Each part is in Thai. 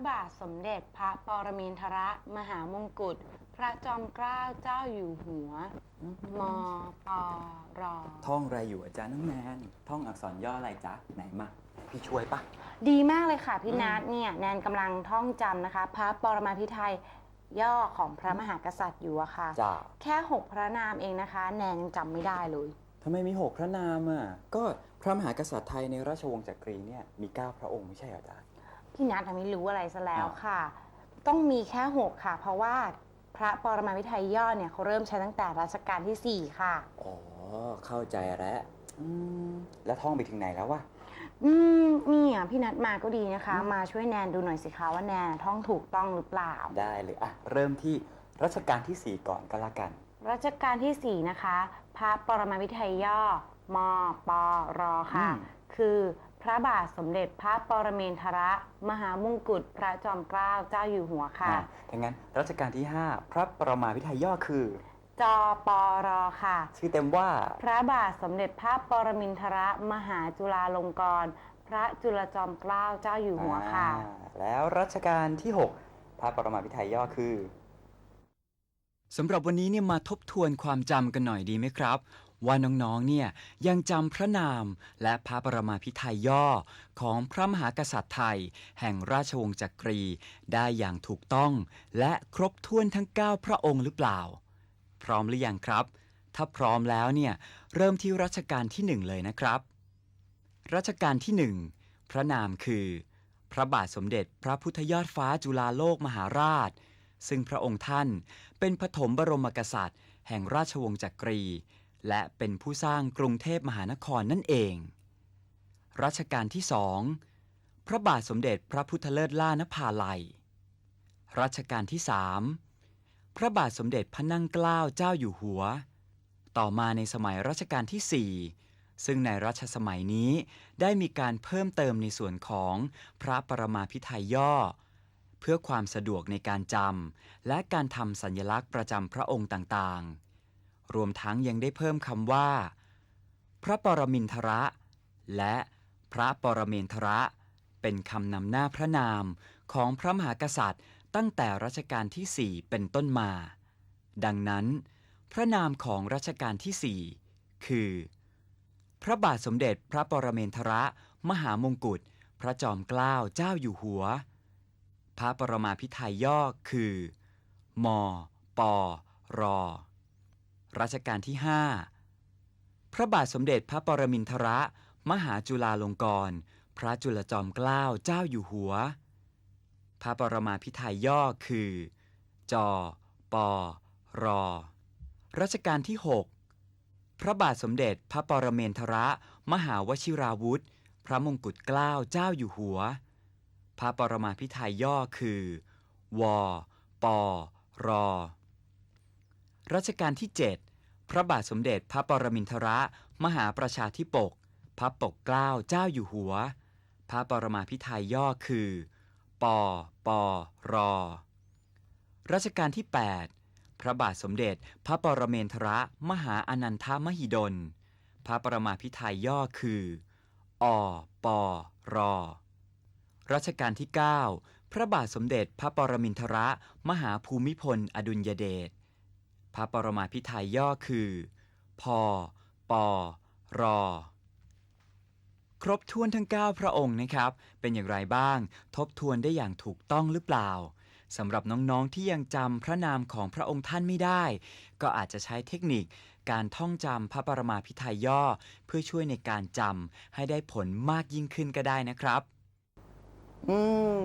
รคือพระบาทสมเด็จพระปรมินทรมหามงกุฎพระจอมเกล้าเจ้าอยู่หัว มปรท่องอะไรอยู่อาจารย์น้องแนนท่องอักษรย่ออะไรจ๊ะ ไหนมา พี่ช่วยปะ ดีมากเลยค่ะพี่อืมนัทเนี่ยแนนกำลังท่องจำนะคะ พระปรมาภิไธยย่อของพระมหากษัตริย์อยู่อะค่ะ จ้าแค่หกพระนามเองนะคะ แนนยังจำไม่ได้เลย ทำไมมีหกพระนามอะ ก็พระมหากษัตริย์ไทยในราชวงศ์จักรีเนี่ยมีเก้าพระองค์ไม่ใช่เหรอจ๊ะ พี่นัทไม่รู้อะไรซะแล้วอ้าวค่ะ ต้องมีแค่หกค่ะ เพราะว่าพระปรมาภิไธยย่อเนี่ยเขาเริ่มใช้ตั้งแต่รัชกาลที่สี่ค่ะ อ๋อ เข้าใจแล้วอืมแล้วท่องไปถึงไหนแล้ววะ อืมนี่อะพี่นัทมาก็ดีนะคะ อืม มาช่วยแนนดูหน่อยสิคะว่าแนนท่องถูกต้องหรือเปล่า ได้เลยอะเริ่มที่รัชกาลที่สี่ก่อนก็แล้วกัน รัชกาลที่4นะคะ พระปรมาภิไธยย่อมปรค่ะ อืม คือ พระบาทสมเด็จพระปรเมนทรมหามงกุฎพระจอมเกล้าเจ้าอยู่หัวค่ะ อะถ้างั้นรัชกาลที่ห้าพระประมาพิไทยย่อคือจปรค่ะ ชื่อเต็มว่า พระบาทสมเด็จพระปรมินทรมหาจุฬาลงกรณพระจุลจอมเกล้าเจ้าอยู่หัวค่ะ อ่าแล้วรัชกาลที่ 6 พระปรมาภิไธยย่อคือ สำหรับวันนี้เนี่ยมาทบทวนความจำกันหน่อยดีไหมครับ ว่าน้องๆ เนี่ยยังจำพระนามและพระปรมาภิไธยย่อของพระมหากษัตริย์ไทย แห่งราชวงศ์จักรีได้อย่างถูกต้อง และครบถ้วนทั้ง 9 พระองค์หรือเปล่า พร้อมหรือยังครับ ถ้าพร้อมแล้วเนี่ยเริ่มที่รัชกาลที่หนึ่งเลยนะครับ รัชกาลที่หนึ่งพระนามคือ พระบาทสมเด็จพระพุทธยอดฟ้าจุฬาโลกมหาราชซึ่งพระองค์ท่านเป็นปฐมบรมกษัตริย์ แห่งราชวงศ์จักรี และเป็นผู้สร้างกรุงเทพมหานครนั่นเอง รัชกาลที่สองพระบาทสมเด็จพระพุทธเลิศล่านภาลัย รัชกาลที่สามพระบาทสมเด็จพระนั่งเกล้าเจ้าอยู่หัว ต่อมาในสมัยรัชกาลที่สี่ซึ่งในรัชสมัยนี้ได้มีการเพิ่มเติมในส่วนของพระปรมาภิไธยย่อ เพื่อความสะดวกในการจำและการทำสัญลักษณ์ประจำพระองค์ต่างๆ รวมทั้งยังได้เพิ่มคำว่า พระปรมินทระ และพระปรเมนทระ เป็นคำนำหน้าพระนามของพระมหากษัตริย์ ตั้งแต่รัชกาลที่ 4 เป็นต้นมา ดังนั้น พระนามของรัชกาลที่ 4 คือ พระบาทสมเด็จพระปรเมนทรมหามงกุฎพระจอมเกล้าเจ้าอยู่หัว พระปรมาภิไธยย่อคือ ม ป ร รัชกาลที่ 5 พระบาทสมเด็จพระปรมินทรมหาจุฬาลงกรณพระจุลจอมเกล้าเจ้าอยู่หัว พระปรมาภิไธยย่อคือจปรรัชกาลที่ 6 พระบาทสมเด็จพระปรเมนทรมหาวชิราวุธ พระมงกุฎเกล้าเจ้าอยู่หัว พระปรมาภิไธยย่อคือ ว ป ร รัชกาลที่ 7 พระบาทสมเด็จพระปรมินทรมหาประชาธิปก พระปกเกล้าเจ้าอยู่หัว พระปรมาภิไธยย่อคือปปรรัชกาลที่ 8 พระบาทสมเด็จพระปรเมนทรมหาอนันทมหิดล พระปรมาภิไธยย่อคือ อปรรัชกาลที่ 9 พระบาทสมเด็จพระปรมินทรมหาภูมิพล อดุลยเดช พระปรมาภิไธยย่อคือพปรครบถ้วนทั้ง 9 พระองค์นะครับ เป็นอย่างไรบ้าง ทบทวนได้อย่างถูกต้องหรือเปล่าสำหรับน้องๆที่ยังจำพระนามของพระองค์ท่านไม่ได้ ก็อาจจะใช้เทคนิคการท่องจำพระปรมาภิไธยย่อ เพื่อช่วยในการจำให้ได้ผลมากยิ่งขึ้นก็ได้นะครับ อื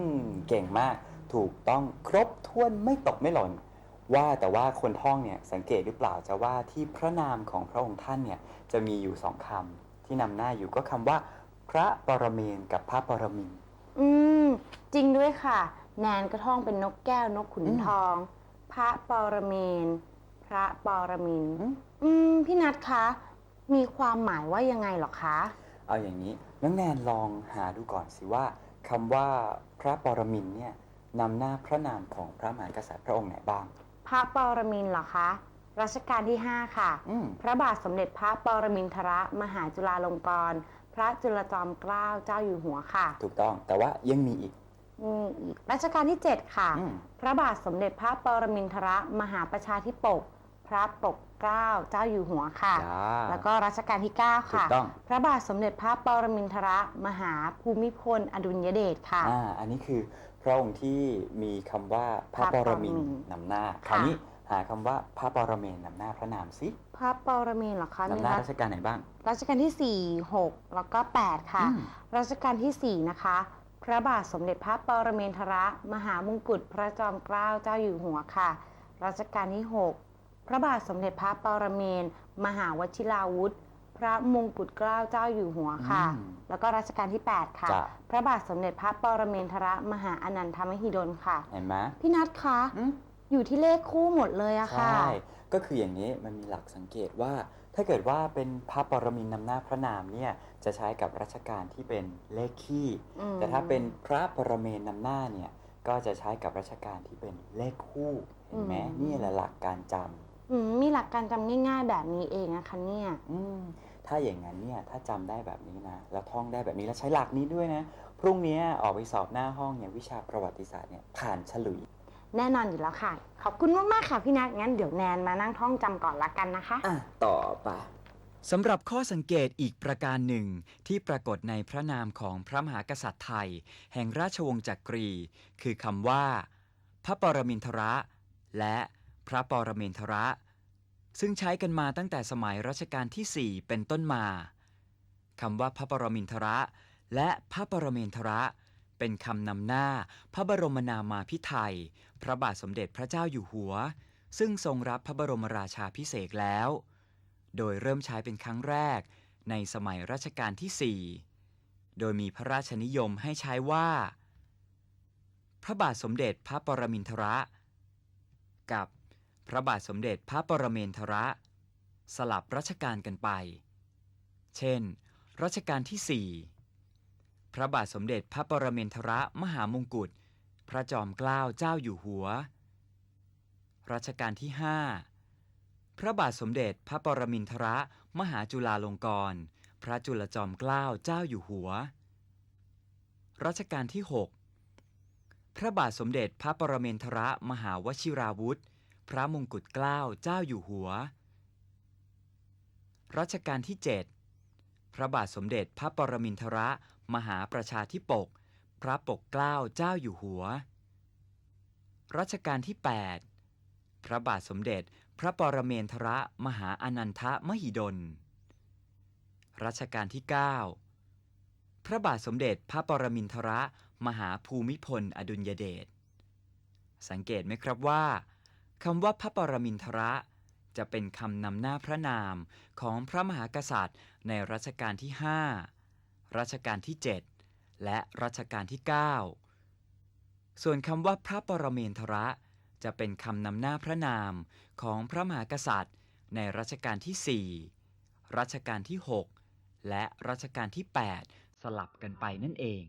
ม เก่งมาก ถูกต้องครบถ้วนไม่ตกไม่หล่น ว่าแต่ว่าคนท่องเนี่ยสังเกตหรือเปล่าจะว่าที่พระนามของพระองค์ท่านเนี่ยจะมีอยู่สองคำที่นำหน้าอยู่ก็คำว่า พระปรเมนกับพระปรมินทร์อืมจริงด้วยค่ะ แนนก็ท่องเป็นนกแก้วนกขุนอืมทอง พระปรเมน พระปรมินทร์อืมอืมพี่นัทคะ มีความหมายว่ายังไงเหรอคะ เอาอย่างนี้น้องแนนลองหาดูก่อนสิว่าคำว่าพระปรมินทร์เนี่ยนำหน้าพระนามของพระมหากษัตริย์พระองค์ไหนบ้าง พระปรมินทร์เหรอคะ รัชกาลที่ 5 ค่ะ อืม พระบาทสมเด็จพระปรมินทรมหาจุฬาลงกรณพระจุลจอมเกล้าเจ้าอยู่หัวค่ะถูกต้องแต่ว่ายังมีอีกอืมอีกรัชกาลที่ 7 ค่ะ อืม พระบาทสมเด็จพระปรมินทรมหาประชาธิปก พระปก เกล้าเจ้าอยู่หัวค่ะ จ้า แล้วก็รัชกาลที่ 9 ค่ะ ถูกต้อง พระบาทสมเด็จพระปรมินทรมหาภูมิพลอดุลยเดชค่ะ อ่าอันนี้คือพระองค์ที่มีคำว่าพระพประปรรมิมินนนำหน้าคค่ะราวนี้หาคำว่าพระปรเมนนำหน้าพระนามสิพระปรมินทร์เหรอคะนำมีหน้ารัราชการไหนบ้าง รัชกาลที่ 4 6 แล้วก็ 8 ค่ะ อืม รัชกาลทีสี่ 4 นะคะ พระบาทสมเด็จพระปรเมนทรมหามงกุฎพระจอมเกล้าเจ้าอยู่หัวค่ะ รัชกาลที่ 6 พระบาทสมเด็จพระปรเมนมหาวชิราวุธ พระมงกุฎเกล้าเจ้าอยู่หัวค่ะ อืมแล้วก็รัชกาลที่ 8 ค่ะ จ้ะ พระบาทสมเด็จพระปรเมนทรมหาอนันทมหิดลค่ะ เห็นไหมพี่นัทคะ อืม อยู่ที่เลขคู่หมดเลยอะใช่ค่ะก็คืออย่างนี้มันมีหลักสังเกตว่า ถ้าเกิดว่าเป็นพระปรมินทร์นำหน้าพระนามเนี่ยจะใช้กับรัชกาลที่เป็นเลขคี่ อืม แต่ถ้าเป็นพระปรเมนนำหน้าเนี่ยก็จะใช้กับรัชกาลที่เป็นเลขคู่เห็นไหมนี่แหละหลักการจำ อืมมีหลักการจำง่ายๆ แบบนี้เองนะคะเนี่ย อืมถ้าอย่างนั้นเนี่ยถ้าจำได้แบบนี้นะแล้วท่องได้แบบนี้แล้วใช้หลักนี้ด้วยนะ พรุ่งนี้ออกไปสอบหน้าห้องเนี่ยวิชาประวัติศาสตร์เนี่ยผ่านฉลุย แน่นอนอยู่แล้วค่ะ ขอบคุณมากๆค่ะพี่นัทงั้นเดี๋ยวแนนมานั่งท่องจำก่อนละกันนะคะ อะ ต่อไป สำหรับข้อสังเกตอีกประการหนึ่ง ที่ปรากฏในพระนามของพระมหากษัตริย์ไทย แห่งราชวงศ์จักรี คือคำว่า พระปรมินทรและ พระปรเมนทรซึ่งใช้กันมาตั้งแต่สมัยรัชกาลที่ 4 เป็นต้นมาคำว่าพระปรมินทรและพระปรเมนทรเป็นคำนำหน้าพระบรมนามาพิไทยพระบาทสมเด็จพระเจ้าอยู่หัว ซึ่งทรงรับพระบรมราชาพิเศษแล้ว โดยเริ่มใช้เป็นครั้งแรกในสมัยรัชกาลที่ 4 โดยมีพระราชนิยมให้ใช้ว่า พระบาทสมเด็จพระปรมินทรกับ พระบาทสมเด็จพระปรเมนทรสลับรัชกาลกันไป เช่น รัชกาลที่ 4 พระบาทสมเด็จพระปรเมนทรมหามงกุฎ พระจอมเกล้าเจ้าอยู่หัว รัชกาลที่ 5 พระบาทสมเด็จพระปรมินทรมหาจุฬาลงกรณพระจุลจอมเกล้าเจ้าอยู่หัว รัชกาลที่ 6 พระบาทสมเด็จพระปรเมนทรมหาวชิราวุธ พระมงกุฎเกล้าเจ้าอยู่หัว รัชกาลที่ 7 พระบาทสมเด็จพระปรมินทรมหาประชาธิปก พระปกเกล้าเจ้าอยู่หัว รัชกาลที่ 8 พระบาทสมเด็จพระปรเมนทรมหาอนันทมหิดล รัชกาลที่ 9 พระบาทสมเด็จพระปรมินทรมหาภูมิพลอดุลยเดช สังเกตไหมครับว่า คำว่าพระปรมินทรจะเป็นคำนำหน้าพระนามของพระมหากษัตริย์ ในรัชกาลที่ 5 รัชกาลที่ 7 และรัชกาลที่ 9 ส่วนคำว่าพระปรเมนทรจะเป็นคำนำหน้าพระนามของพระมหากษัตริย์ ในรัชกาลที่ 4 รัชกาลที่ 6 และรัชกาลที่ 8 สลับกันไปนั่นเอง